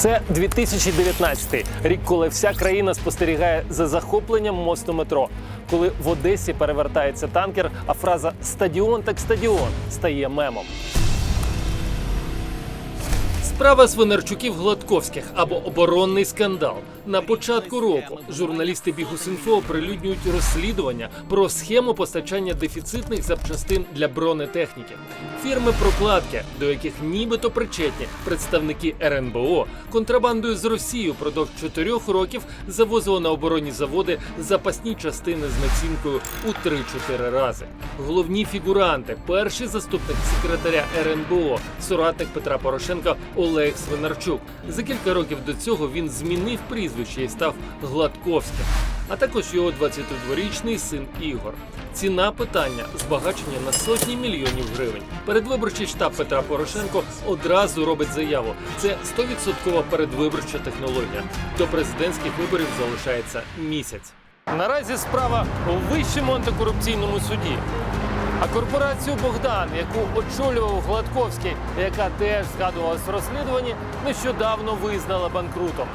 Це 2019 рік, коли вся країна спостерігає за захопленням мосту метро, коли в Одесі перевертається танкер, а фраза стадіон так стадіон стає мемом. Справа Свинарчуків Гладковських або оборонний скандал. На початку року журналісти Бігус.Інфо оприлюднюють розслідування про схему постачання дефіцитних запчастин для бронетехніки. Фірми прокладки, до яких нібито причетні представники РНБО, контрабандою з Росією продовж чотирьох років завозили на оборонні заводи запасні частини з націнкою у 3-4 рази. Головні фігуранти, перший заступник секретаря РНБО, соратник Петра Порошенка Олег Свинарчук. За кілька років до цього він змінив прізвище і став Гладковським, а також його 22-річний син Ігор. Ціна питання збагачення на сотні мільйонів гривень. Передвиборчий штаб Петра Порошенко одразу робить заяву. Це 100% передвиборча технологія. До президентських виборів залишається місяць. Наразі справа у вищому антикорупційному суді. А корпорацію Богдан, яку очолював Гладковський, яка теж згадувалась в розслідуванні, нещодавно визнала банкрутом.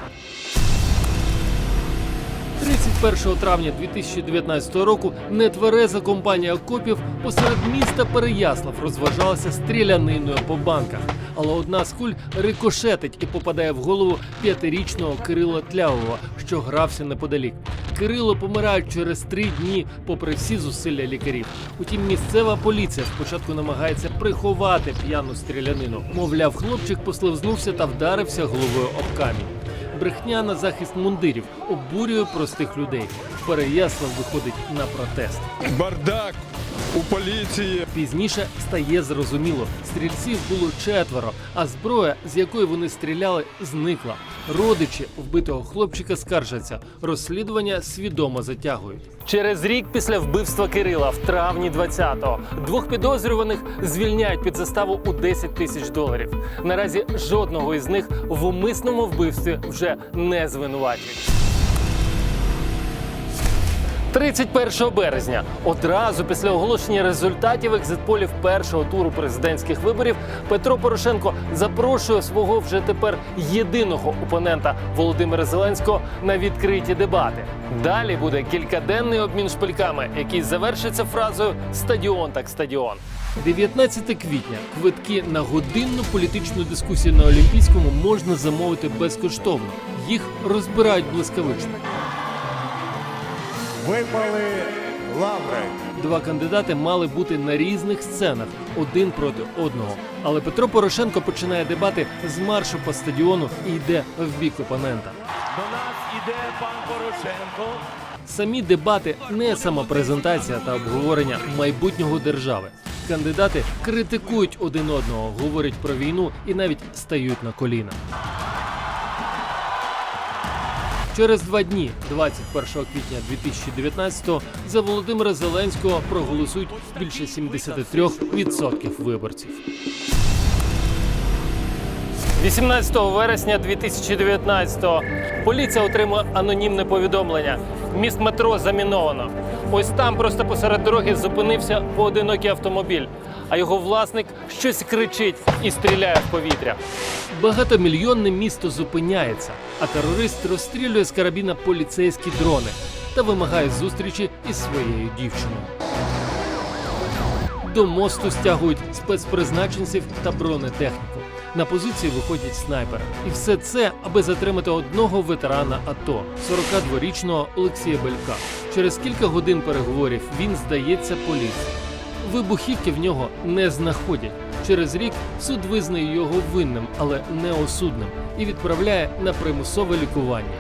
31 травня 2019 року нетвереза компанія копів посеред міста Переяслав розважалася стріляниною по банках. Але одна з куль рикошетить і попадає в голову п'ятирічного Кирила Тлявова, що грався неподалік. Кирило помирає через три дні, попри всі зусилля лікарів. Утім, місцева поліція спочатку намагається приховати п'яну стрілянину. Мовляв, хлопчик послизнувся та вдарився головою об камінь. Брехня на захист мундирів обурює простих людей. Переяслав виходить на протест. Бардак у поліції. Пізніше стає зрозуміло, стрільців було четверо, а зброя, з якої вони стріляли, зникла. Родичі вбитого хлопчика скаржаться. Розслідування свідомо затягують. Через рік після вбивства Кирила, в травні 20-го, двох підозрюваних звільняють під заставу у 10 тисяч доларів. Наразі жодного із них в умисному вбивстві вже не звинувачують. 31 березня, одразу після оголошення результатів екзитполів першого туру президентських виборів, Петро Порошенко запрошує свого вже тепер єдиного опонента Володимира Зеленського на відкриті дебати. Далі буде кількаденний обмін шпильками, який завершиться фразою Стадіон так стадіон. 19 квітня квитки на годинну політичну дискусію на Олімпійському можна замовити безкоштовно. Їх розбирають блискавично. Випали лаври. Два кандидати мали бути на різних сценах один проти одного. Але Петро Порошенко починає дебати з маршу по стадіону і йде в бік опонента. До нас іде пан Порошенко. Самі дебати не самопрезентація та обговорення майбутнього держави. Кандидати критикують один одного, говорять про війну і навіть стають на коліна. Через два дні, 21 квітня 2019-го, за Володимира Зеленського проголосують більше 73% виборців. 18 вересня 2019-го поліція отримує анонімне повідомлення. Міст метро заміновано. Ось там просто посеред дороги зупинився поодинокий автомобіль, а його власник щось кричить і стріляє в повітря. Багатомільйонне місто зупиняється, а терорист розстрілює з карабіна поліцейські дрони та вимагає зустрічі із своєю дівчиною. До мосту стягують спецпризначенців та бронетехніку. На позиції виходять снайпери. І все це, аби затримати одного ветерана АТО, 42-річного Олексія Белька. Через кілька годин переговорів він здається поліції. Вибухівки в нього не знаходять. Через рік суд визнає його винним, але не осудним, і відправляє на примусове лікування.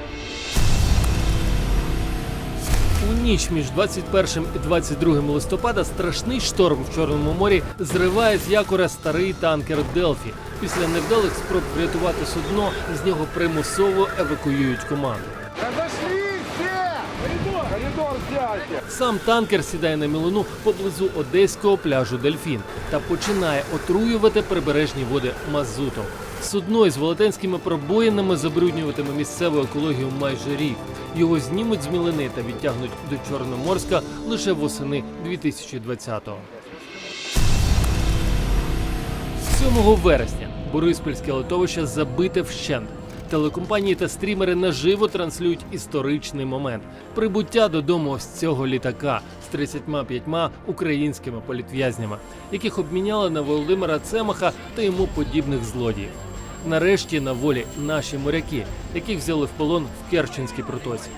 У ніч між 21 і 22 листопада страшний шторм в Чорному морі зриває з якоря старий танкер Делфі. Після невдалих спроб врятувати судно з нього примусово евакуюють команду. Сам танкер сідає на мілину поблизу одеського пляжу Дельфін та починає отруювати прибережні води мазутом. Судно із велетенськими пробоїнами забруднюватиме місцеву екологію майже рік. Його знімуть з мілини та відтягнуть до Чорноморська лише восени 2020-го. 7 вересня Бориспільське литовище забите вщент. Телекомпанії та стрімери наживо транслюють історичний момент прибуття додому ось цього літака з 35 українськими політв'язнями, яких обміняли на Володимира Цемаха та йому подібних злодіїв. Нарешті на волі наші моряки, яких взяли в полон в Керченській протоці.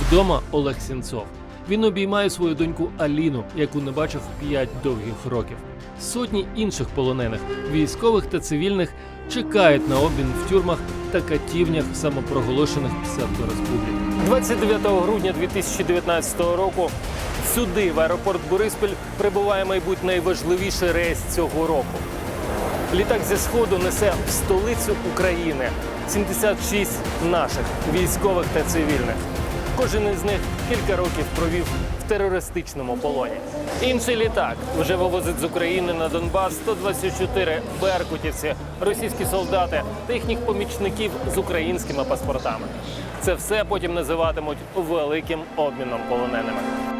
Вдома Олег Сінцов. Він обіймає свою доньку Аліну, яку не бачив 5 довгих років. Сотні інших полонених, військових та цивільних, чекають на обмін в тюрмах та катівнях самопроголошених псевдореспублік. 29 грудня 2019 року сюди, в аеропорт Бориспіль, прибуває, мабуть, найважливіший рейс цього року. Літак зі сходу несе в столицю України 76 наших військових та цивільних. Кожен із них кілька років провів терористичному полоні. Інший літак вже вивозить з України на Донбас 124 беркутівці, російські солдати та їхніх помічників з українськими паспортами. Це все потім називатимуть великим обміном полоненими.